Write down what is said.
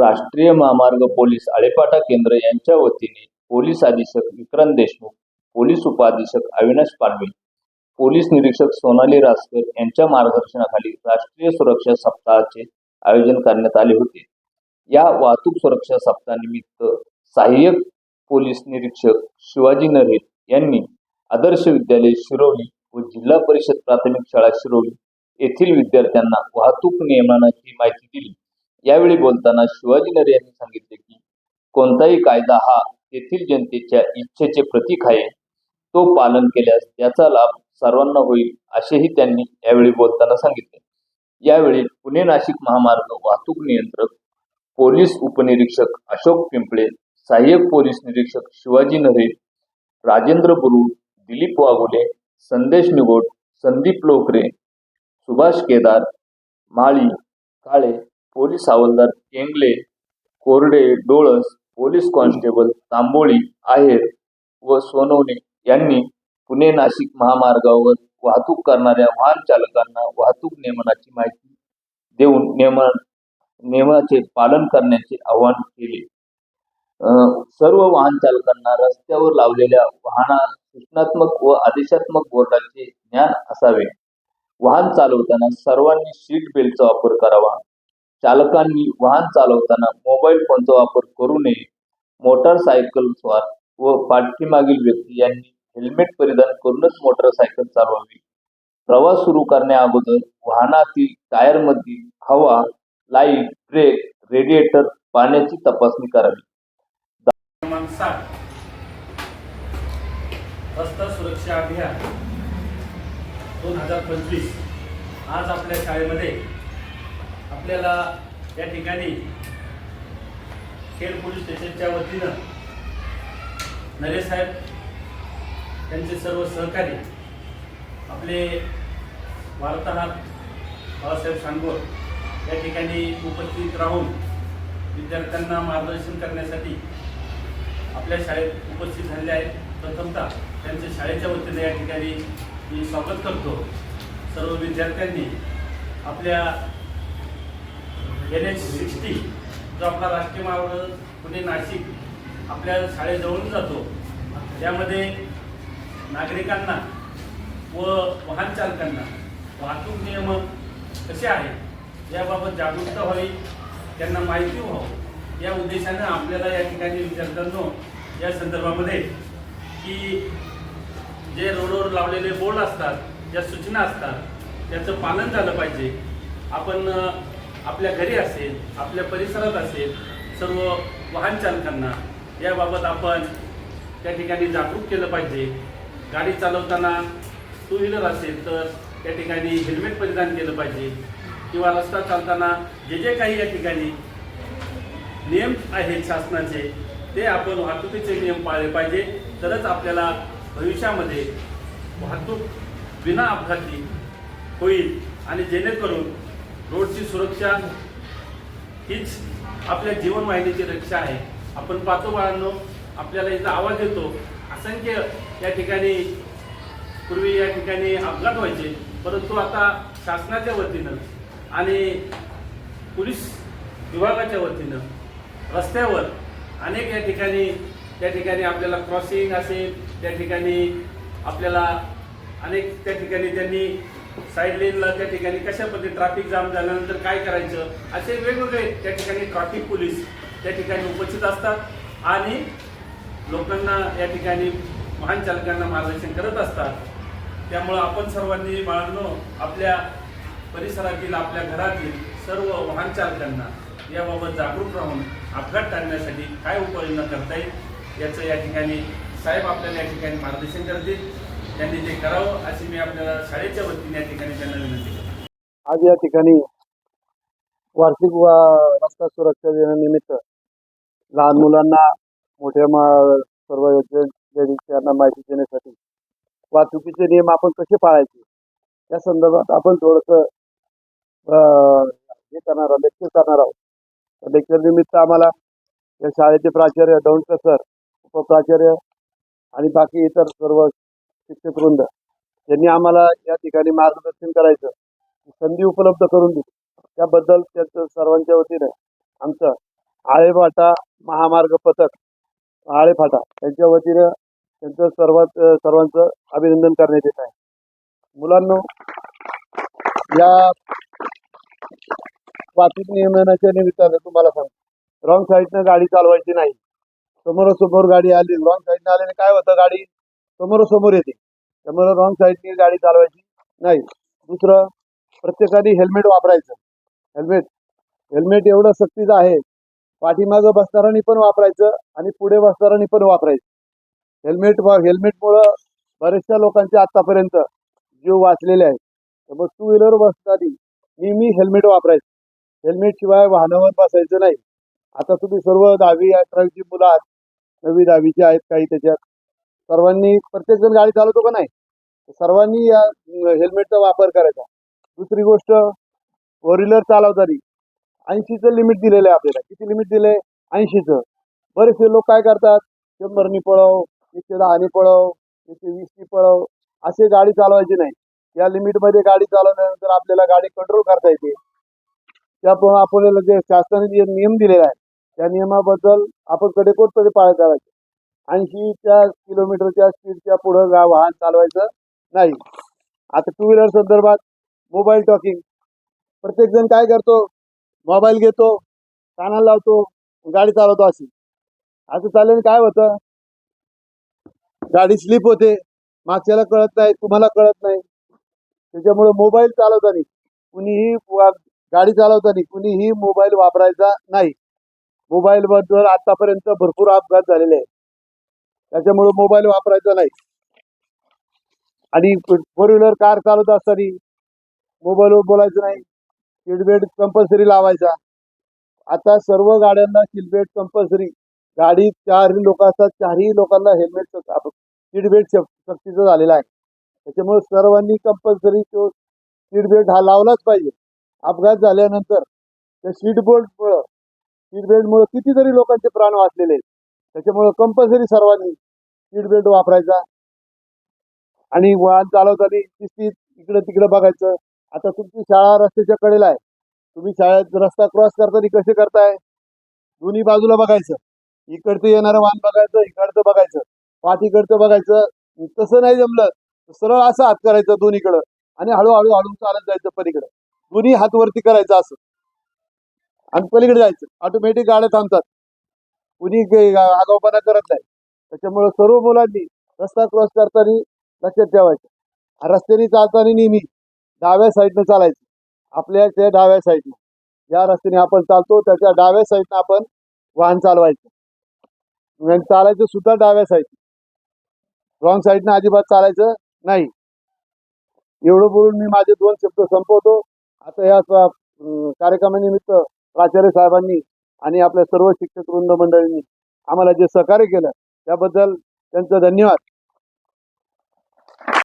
राष्ट्रीय महामार्ग पोलीस आळेपाटा केंद्र यांच्या वतीने पोलीस अधीक्षक विक्रांत देशमुख पोलीस उपअधीक्षक अविनाश पाडवे पोलीस निरीक्षक सोनाली रासकर यांच्या मार्गदर्शनाखाली राष्ट्रीय सुरक्षा सप्ताहाचे आयोजन करण्यात आले होते. या वाहतूक सुरक्षा सप्ताहानिमित्त सहाय्यक पोलीस निरीक्षक शिवाजी नरे यांनी आदर्श विद्यालय शिरोली व जिल्हा परिषद प्राथमिक शाळा शिरोली येथील विद्यार्थ्यांना वाहतूक नियमनाची माहिती दिली. यावेळी बोलताना शिवाजी नरे यांनी सांगितले की कोणताही कायदा हा तेथील जनतेच्या इच्छेचे प्रतीक आहे. तो पालन केल्यास त्याचा लाभ सर्वांना होईल असेही त्यांनी यावेळी बोलताना सांगितले. यावेळी पुणे नाशिक महामार्ग वाहतूक नियंत्रक पोलीस उपनिरीक्षक अशोक पिंपळे सहाय्यक पोलीस निरीक्षक शिवाजी नरे राजेंद्र बुरुड दिलीप वाघोले संदेश निगोट संदीप लोकरे सुभाष केदार माळी काळे पोलीस हवालदार केंगले कोरडे डोळस पोलीस कॉन्स्टेबल तांबोळी आहेर व सोनवणे यांनी पुणे नाशिक महामार्गावर वाहतूक करणाऱ्या वाहन चालकांना वाहतूक नियमनाची माहिती देऊन नियम नियमाचे पालन करण्याचे आवाहन केले. सर्व वाहन चालकांना रस्त्यावर लावलेल्या वाहना सूचनात्मक व आदेशात्मक बोर्डाचे ज्ञान असावे. वाहन चालवताना सर्वांनी सीट बेल्टचा वापर करावा. चालकांनी वाहन चालवताना मोबाईल फोनचा वापर करू नये. मोटारसायकल स्वार व पाठीमागील व्यक्ती यांनी हेल्मेट परिधान करूनच मोटारसायकल चालवावी. प्रवास सुरू करण्या अगोदर वाहनातील टायरमधील हवा लाइट ब्रेक रेडिएटर पाण्याची तपासणी करावी. रस्ता सुरक्षा अभियान दोन हजार पंचवीस आज आपल्या शाळेमध्ये आपल्याला या ठिकाणी खेड पोलीस स्टेशनच्या वतीनं नरेश साहेब त्यांचे सर्व सहकारी आपले वार्ताहर बाळासाहेब सांगोर या ठिकाणी उपस्थित राहून विद्यार्थ्यांना मार्गदर्शन करण्यासाठी आपल्या शाळेत उपस्थित झाले आहेत. प्रथमतः त्यांच्या शाळेच्या वतीने या ठिकाणी मी स्वागत करतो. सर्व विद्यार्थ्यांनी आपल्या एन एच सिक्स्टी जो आपला राष्ट्रीय मार्ग पुणे नाशिक आपल्या शाळेजवळून जातो. त्यामध्ये नागरिकांना व वाहन चालकांना वाहतूक नियम कसे आहेत याबाबत जागरूकता व्हावी त्यांना माहिती व्हावं या उद्देशानं आपल्याला या ठिकाणी विद्यार्थ्यांनो या संदर्भामध्ये की जे रोडवर लावलेले बोर्ड असतात ज्या सूचना असतात त्याचं पालन झालं पाहिजे. आपण आपल्या घरी असेल आपल्या परिसरात असेल सर्व वाहन चालकांना याबाबत आपण त्या ठिकाणी जागरूक केलं पाहिजे. गाडी चालवताना टू व्हीलर असेल तर त्या ठिकाणी हेल्मेट परिधान केलं पाहिजे. किंवा रस्ता चालताना जे जे काही या ठिकाणी नियम आहेत शासनाचे ते आपण वाहतुकीचे नियम पाळले पाहिजे. तरच आपल्याला भविष्यामध्ये वाहतूक विना अपघाती होईल आणि जेणेकरून रोडची सुरक्षा हीच आपल्या जीवनवाहिनीची रक्षा आहे. आपण पाहतो बाळांनो आपल्याला इथं आवाज येतो. असंख्य या ठिकाणी पूर्वी या ठिकाणी अपघात व्हायचे परंतु आता शासनाच्या वतीनं आणि पोलीस विभागाच्या वतीनं रस्त्यावर अनेक या ठिकाणी त्या ठिकाणी आपल्याला क्रॉसिंग असेल त्या ठिकाणी आपल्याला अनेक त्या ठिकाणी त्यांनी साईड लेनला त्या ठिकाणी कशा पद्धती ट्रॅफिक जाम झाल्यानंतर काय करायचं? असे वेगवेगळे त्या ठिकाणी ट्रॅफिक पोलीस त्या ठिकाणी उपस्थित असतात आणि लोकांना या ठिकाणी वाहन चालकांना मार्गदर्शन करत असतात. त्यामुळं आपण सर्वांनी बाळांनो आपल्या परिसरातील आपल्या घरातील सर्व वाहन चालकांना याबाबत जागरूक राहून अपघात टाळण्यासाठी काय उपाययोजना करता येईल याचं या ठिकाणी साहेब आपल्याला या ठिकाणी मार्गदर्शन करतील. त्यांनी ते करावं अशी मी आपल्या शाळेच्या वतीने या ठिकाणी त्यांना विनंती करतो. आज या ठिकाणी वार्षिक वा- रस्ता सुरक्षा दिनानिमित्त लहान मुलांना मोठ्या मा- सर्व यांना माहिती देण्यासाठी वाहतुकीचे नियम आपण कसे पाळायचे या संदर्भात आपण थोडंसं हे करणार आहोत लेक्चर करणार आहोत. लेक्चर निमित्त आम्हाला या शाळेचे प्राचार्य दौंडकर सर उपप्राचार्य आणि बाकी इतर सर्व शिक्षक वृंद. यांनी आम्हाला या ठिकाणी मार्गदर्शन करायचं. संधी उपलब्ध करून दिली. त्याबद्दल त्यांचं सर्वांच्या वतीने आमचं आळेफाटा महामार्ग पथक आळेफाटा यांच्या वतीनं त्यांचं सर्वात सर्वांचं अभिनंदन करण्यात येत आहे. मुलांनो या ट्रॅफिक नियमनाच्या निमित्तानं तुम्हाला सांगतो. रॉंग साईडनं गाडी चालवायची नाही. समोरासमोर गाडी आली रॉंग साईडनं आल्याने काय होतं? गाडी समोरासमोर येते. त्यामुळे रॉंग साईडने गाडी चालवायची नाही. दुसरं प्रत्येकाने हेल्मेट वापरायचं. हेल्मेट हेल्मेट एवढं सक्तीचं आहे. पाठीमागं बसणाऱ्यांनी पण वापरायचं आणि पुढे बसणाऱ्यांनी पण वापरायचं. हेल्मेट हेल्मेटमुळं बऱ्याचशा लोकांचे आतापर्यंत जीव वाचलेले आहेत. त्यामुळे टू व्हीलर बसताना नेहमी हेल्मेट वापरायचं. हेल्मेट शिवाय वाहनावर बसायचं नाही. आता तुम्ही सर्व दहावी अकरावीची मुलं आहात. नवी दहावीची आहेत काही त्याच्यात. सर्वांनी प्रत्येक जण गाडी चालवतो का नाही? सर्वांनी या हेल्मेटचा वापर करायचा. दुसरी गोष्ट फोर व्हीलर चालवताना ऐंशीचं लिमिट दिलेलं आहे आपल्याला. किती लिमिट दिले ऐंशीचं. बरेचसे लोक काय करतात? शंभरनी पळव एकशे दहानी पळव एकशे वीसनी पळव असे गाडी चालवायची नाही. या लिमिटमध्ये गाडी चालवल्यानंतर आपल्याला गाडी कंट्रोल करता येते. त्याप्रमाणे आपल्याला जे शासनाने जे नियम दिलेला आहे त्या नियमाबद्दल आपण कडेकोटपणे पाळ करायचं ऐंशीच्या किलोमीटरच्या स्पीडच्या पुढं गा वाहन चालवायचं नाही. आता टू व्हीलर संदर्भात मोबाईल टॉकिंग प्रत्येक जण काय करतो? मोबाईल घेतो कानाला लावतो गाडी चालवतो अशी. असं चालल्याने काय होतं? गाडी स्लिप होते. मागच्याला कळत नाही तुम्हाला कळत नाही. त्याच्यामुळे मोबाईल चालवताना कुणीही गाडी चालवताना कुणीही मोबाईल वापरायचा नाही. मोबाईल बद्दल आतापर्यंत भरपूर अपघात झालेले आहेत. त्याच्यामुळे मोबाईल वापरायचा नाही. आणि फोर व्हीलर कार चालवत असताना मोबाईलवर बोलायचं नाही. सीटबेल्ट कंपल्सरी लावायचा. आता सर्व गाड्यांना सीटबेल्ट कंपल्सरी गाडी चार लोक असतात चारही लोकांना हेल्मेट सीटबेल्ट सक्तीचं झालेला आहे. त्याच्यामुळे सर्वांनी कंपल्सरी तो सीट बेल्ट हा लावलाच पाहिजे. अपघात झाल्यानंतर त्या सीट सीटबेल्टमुळं सीट कितीतरी लोकांचे प्राण वाचलेले आहेत. त्याच्यामुळं कंपल्सरी सर्वांनी सीट बेल्ट वापरायचा. आणि वाहन चालवताना शिस्तीत इकडं तिकडं बघायचं. आता तुमची शाळा रस्त्याच्या कडेला आहे. तुम्ही शाळेत रस्ता क्रॉस करताना कसे करताय? दोन्ही बाजूला बघायचं. इकडचं येणारं वाहन बघायचं इकडचं बघायचं. पाठीकडचं बघायचं. तसं नाही जमलं सरळ असं हात करायचं दोन्हीकडं. आणि हळूहळू हळू चालत जायचं पलीकडं. दोन्ही हात वरती करायचं असं. आणि पलीकडे जायचं. ऑटोमॅटिक गाड्या थांबतात. कुणी काही आगाऊपणा करत नाही. त्याच्यामुळे सर्व मुलांनी रस्ता क्रॉस करताना लक्षात ठेवायचं. रस्त्याने चालताना नेहमी डाव्या साईडनं चालायचं. आपल्या त्या डाव्या साईडनं ज्या रस्त्याने आपण चालतो त्याच्या डाव्या साईडनं आपण वाहन चालवायचं. आणि चालायचं सुद्धा डाव्या साईडनं रॉंग साईडनं अजिबात चालायचं नाही. एवढं बोलून मी माझे दोन शब्द संपवतो. आता या कार्यक्रमानिमित्त प्राचार्य साहेबांनी आणि आपल्या सर्व शिक्षक वृंद मंडळींनी आम्हाला जे सहकार्य केलं त्याबद्दल त्यांचं धन्यवाद.